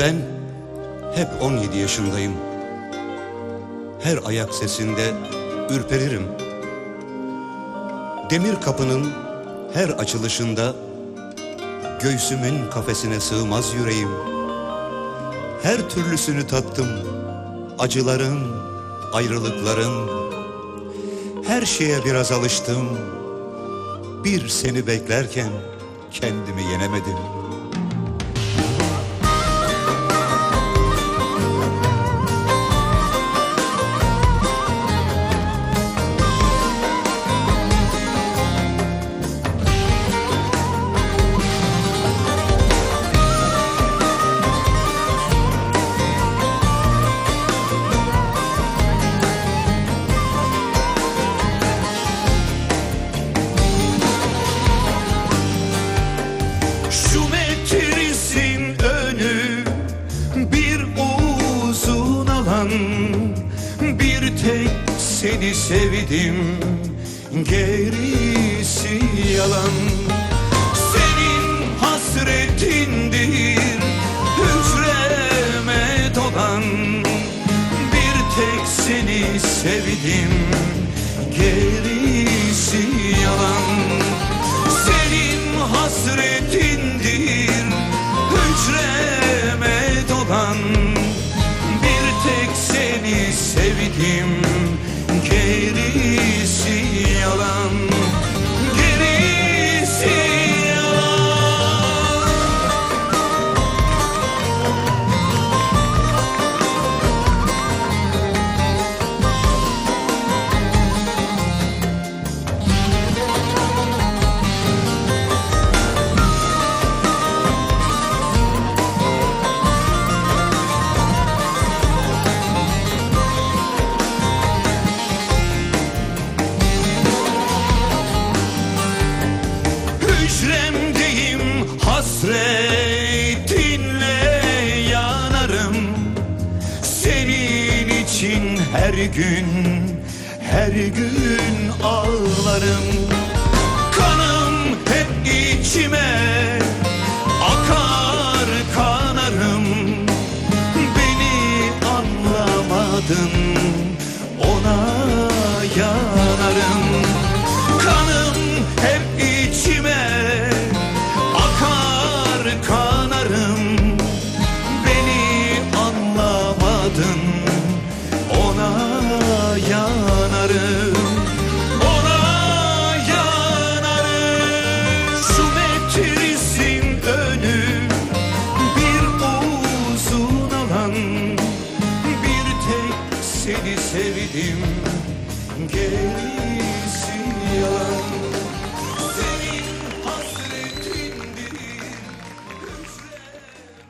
Ben hep 17 yaşındayım. Her ayak sesinde ürperirim. Demir kapının her açılışında göğsümün kafesine sığmaz yüreğim. Her türlüsünü tattım. Acıların, ayrılıkların. Her şeye biraz alıştım. Bir seni beklerken kendimi yenemedim. Tek seni sevdim gerisi yalan. Senin hasretindir hücreme dolan. Bir tek seni sevdim gerisi hasretinle yanarım. Senin için her gün her gün ağlarım. Kanım hep içime akar kanarım. Beni anlamadın yanarım Ona yanarım. Su metrisin önü Bir uzun alan. Bir tek seni sevdim Gerisi yalan